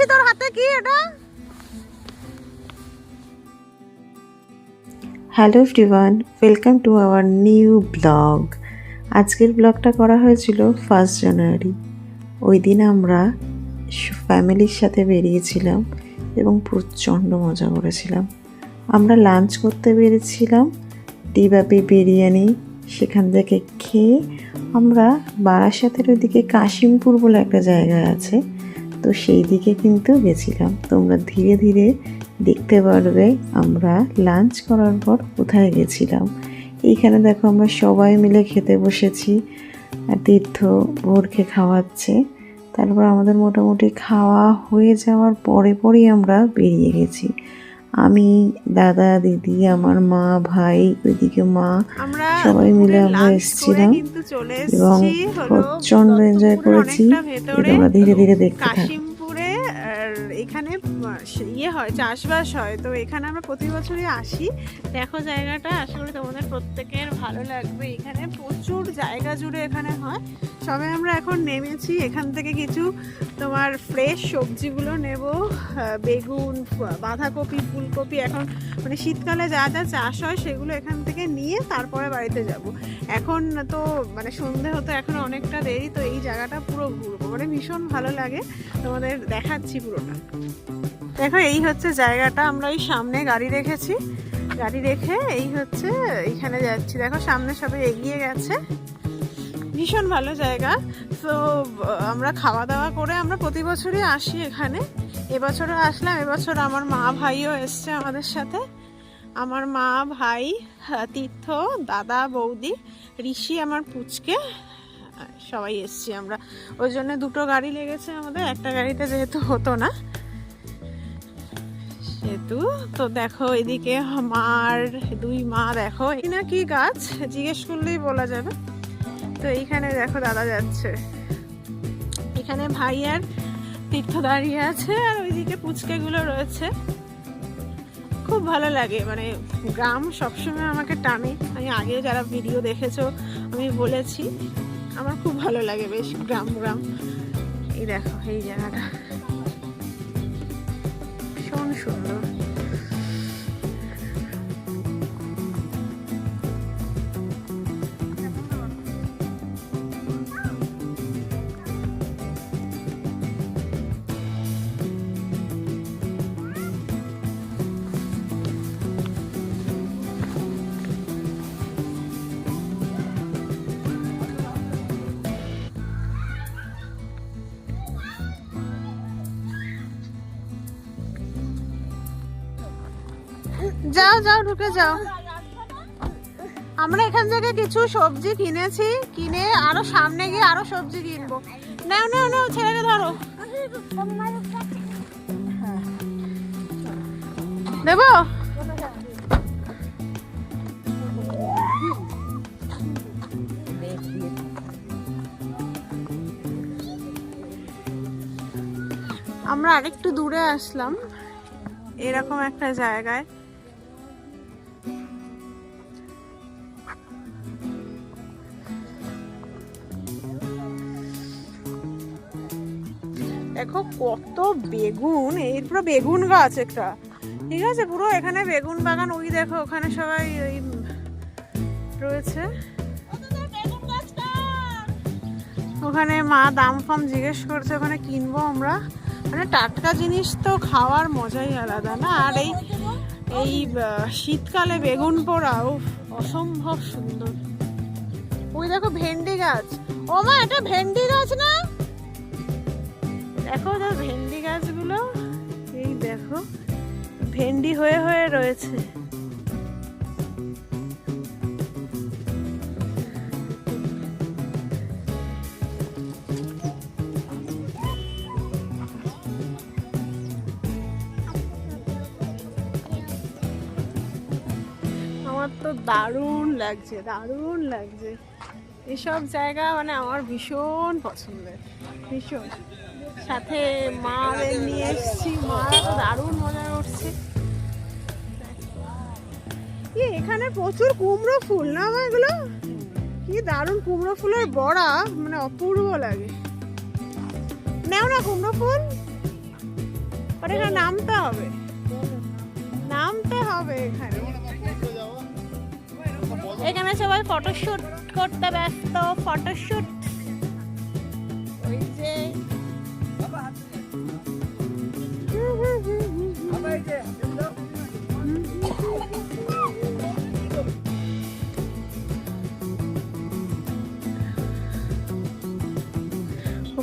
দেখি তোর হাতে কি এটা? Hello everyone, welcome to our new vlog. আজকের ব্লগটা করা হয়েছিল ফার্স্ট জানুয়ারি। ওই দিন আমরা ফ্যামিলির সাথে বেরিয়েছিলাম এবং প্রচণ্ড মজা করেছিলাম। আমরা লাঞ্চ করতে বেরিয়েছিলাম ডিবাবি বিরিয়ানি, সেখান থেকে খেয়ে আমরা বারাসাতের ওইদিকে কাশিমপুর বলে একটা জায়গা আছে। তো সেই দিকে কিন্তু গেছিলাম। তোমরা ধীরে ধীরে দেখতে পারবে আমরা লাঞ্চ করার পর কোথায় গেছিলাম। এইখানে দেখো আমরা সবাই মিলে খেতে বসেছি। তীর্থ ভোরকে খাওয়াচ্ছে। তারপর আমাদের মোটামুটি খাওয়া হয়ে যাওয়ার পরে পরেই আমরা বেরিয়ে গেছি। আমি দাদা দিদি আমার মা ভাই ওইদিকে মা সবাই মিলে আমরা এসেছিলাম এবং প্রচণ্ড এনজয় করেছি। তোমরা ধীরে ধীরে দেখতে থাকো এখানে ইয়ে হয়, চাষবাস হয়। তো এখানে আমরা প্রতি বছরই আসি। দেখো জায়গাটা, আশা করি তোমাদের প্রত্যেকের ভালো লাগবে। এখানে প্রচুর জায়গা জুড়ে এখানে হয়। সবে আমরা এখন নেমেছি। এখান থেকে কিছু তোমার ফ্রেশ সবজিগুলো নেব। বেগুন বাঁধাকপি, ফুলকপি। এখন মানে শীতকালে যা যা চাষ হয়, সেগুলো এখান থেকে নিয়ে তারপরে বাড়িতে যাব। এখন তো মানে সন্ধে হতো এখন অনেকটা দেরি, তো এই জায়গাটা পুরো ঘুরবো। মানে ভীষণ ভালো লাগে। তোমাদের দেখাচ্ছি পুরোটা। দেখো, এই হচ্ছে জায়গাটা, আমরা এই সামনে গাড়ি রেখেছি। গাড়ি রেখে এই হচ্ছে এইখানে যাচ্ছি। দেখো, সামনে সবাই এগিয়ে গেছে। ভীষণ ভালো জায়গা। তো, আমরা খাওয়া দাওয়া করে আমরা প্রতি বছরই আসি এখানে। এবছরও আসলাম, এবছর আমার মা ভাইও এসছে আমাদের সাথে। আমার মা, ভাই, তীর্থ, দাদা, বৌদি, ঋষি, আমার পুচকে, সবাই এসছি আমরা। ওই জন্য দুটো গাড়ি লেগেছে আমাদের, একটা গাড়িতে যেহেতু হতো না। সেহেতু তো দেখো এদিকে মার, দুই মা দেখো। না কি গাছ? জিজ্ঞেস করলেই বলা যাবে। তো এইখানে দেখো দাদা যাচ্ছে। এখানে ভাই আর তীর্থ দাঁড়িয়ে আছে আর ওইদিকে পুচকেগুলো রয়েছে। খুব ভালো লাগে। মানে গ্রাম সবসময় আমাকে টানে। আমি আগে যারা ভিডিও দেখেছ, আমি বলেছি, আমার খুব ভালো লাগে বেশ গ্রাম গ্রাম। এই দেখো, এই জায়গাটা। ভীষণ সুন্দর যাও যাও, ঢুকে যাও। আমরা এখান থেকে কিছু সবজি কিনেছি, কিনে আরও সামনে গিয়ে আরও সবজি কিনবো। নাও নাও নাও, ছেলেকে ধরো। দেবো আমরা আরেকটু দূরে আসলাম। এরকম একটা জায়গায়। দেখো কত বেগুন, এই পুরো বেগুন গাছ একটা। ঠিক আছে, পুরো এখানে বেগুন বাগান, ওই দেখো ওখানে সবাই ওই রয়েছে। ওখানে মা দাম ফাম জিজ্ঞেস করছে, ওখানে কিনবো আমরা। মানে টাটকা জিনিস তো খাওয়ার মজাই আলাদা না? আর এই এই শীতকালে বেগুন পোড়া, উফ, অসম্ভব সুন্দর। ওই দেখো ভেন্ডি গাছ। ও মা, এটা ভেন্ডি গাছ না? দেখো তো ভেন্ডি গাছগুলো। এই দেখো, ভেন্ডি হয়ে হয়ে রয়েছে। আমার তো দারুণ লাগছে দারুণ লাগছে। এসব জায়গা মানে আমার ভীষণ পছন্দের, ভীষণ। সাথে মাদের নিয়ে এসেছি। মা তো দারুণ মজা করছে। এখানে প্রচুর কুমড়ো ফুল না মা এগুলো? কি দারুণ কুমড়ো ফুলের বড়া মানে অপূর্ব লাগে। নেও না কুমড়ো ফুল। ওর এখানে নামতে হবে। নামতে হবে এখানে। এখানে সবাই ফটোশুট করতে ব্যস্ত ফটোশুট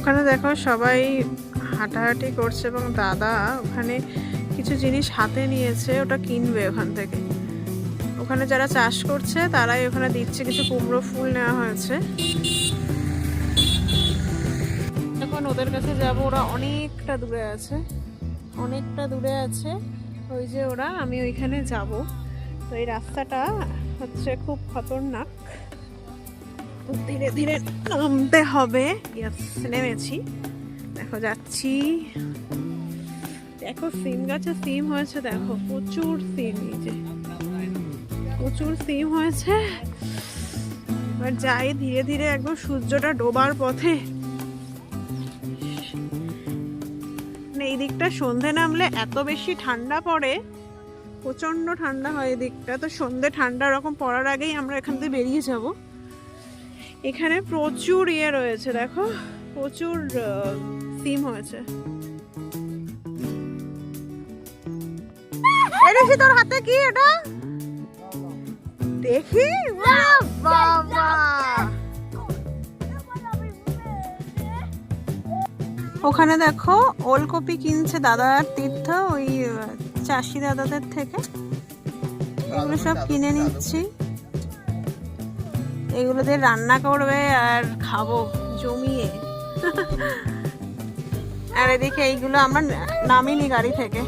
ওখানে দেখো সবাই হাঁটাহাঁটি করছে এবং দাদা ওখানে কিছু জিনিস হাতে নিয়েছে, ওটা কিনবে ওখান থেকে। ওখানে যারা চাষ করছে, তারাই ওখানে দিচ্ছে, কিছু কুমড়ো ফুল নেওয়া হয়েছে। এখন ওদের কাছে যাব, ওরা অনেকটা দূরে আছে, অনেকটা দূরে আছে। ওই যে ওরা, আমি ওইখানে যাব। তো এই রাস্তাটা হচ্ছে খুব খতরনাক। ধীরে ধীরে নামতে হবে। ইয়াস নেমেছি। দেখো, যাচ্ছি। দেখো, সিম গাছে সিম হয়েছে, দেখো, প্রচুর সিম যে। প্রচুর সিম হয়েছে। এবার যাই, ধীরে ধীরে একদম সূর্যটা ডোবার পথে। মানে এই দিকটা সন্ধে নামলে এত বেশি ঠান্ডা পড়ে প্রচণ্ড ঠান্ডা হয় এই দিকটা। তো সন্ধে ঠান্ডা রকম পড়ার আগেই আমরা এখান থেকে বেরিয়ে যাব। এখানে প্রচুর ইয়ে রয়েছে, দেখো। প্রচুর সিম হয়েছে। তোর হাতে কি এটা? দেখি? ওখানে দেখো, ওলকপি কিনছে দাদা আর তীর্থ, ওই চাষি দাদাদের থেকে। এগুলো সব কিনে নিচ্ছি। এগুলো দিয়ে রান্না করবে আর খাব জমিয়ে। আর এদিকে এইগুলো আমরা নামিনি গাড়ি থেকে।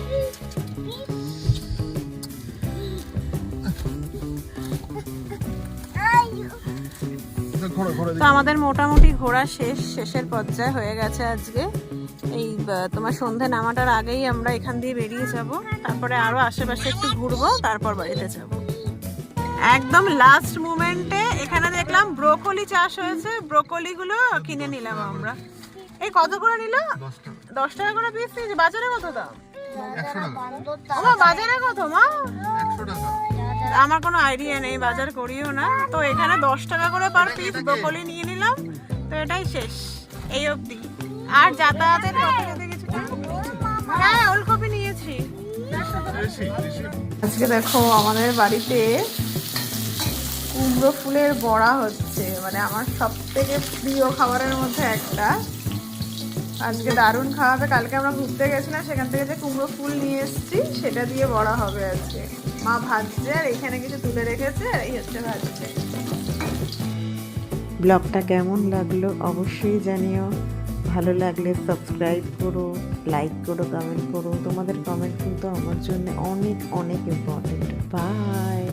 তো আমাদের মোটামুটি ঘোরা শেষ, শেষের পর্যায়ে হয়ে গেছে আজকে। এই তোমার সন্ধে নামাটার আগেই আমরা এখান দিয়ে বেরিয়ে যাব। তারপরে আরও আশেপাশে একটু ঘুরবো, তারপর বাড়িতে যাব। একদম লাস্ট মোমেন্টে এখানে দেখলাম ব্রোকলি চাষ হয়েছে। ব্রোকলি গুলো কিনে নিলাম আমরা। এই কত করে নিল? দশ টাকা করে পিস নিয়েছে। বাজারে কত দাম? একশো ও বাজারে কত মা? আমার কোনো আইডিয়া নেই বাজার করিও না। তো এখানে দশ টাকা করে পার পিস ব্রোকলি নিয়ে নিলাম। তো এটাই শেষ এই অবধি। আর যাতায়াতের হ্যাঁ ওলকপি নিয়েছি। আজকে দেখো আমাদের বাড়িতে কুমড়ো ফুলের বড়া হচ্ছে। মানে আমার সব থেকে প্রিয় খাবারের মধ্যে একটা। আজকে দারুণ খাওয়াবে। কালকে আমরা ঘুরতে গেছিলাম সেখান থেকে যে কুমড়ো ফুল নিয়ে এসেছি, সেটা দিয়ে বড়া হবে আজকে। মা ভাজছে আর এখানে কিছু তুলে রেখেছে আর এই হচ্ছে ভাজছে। ব্লগটা কেমন লাগল অবশ্যই জানিও। ভালো লাগলে সাবস্ক্রাইব করো, লাইক করো, কমেন্ট করো। তোমাদের কমেন্ট কিন্তু আমার জন্য অনেক অনেক ইম্পর্টেন্ট বাই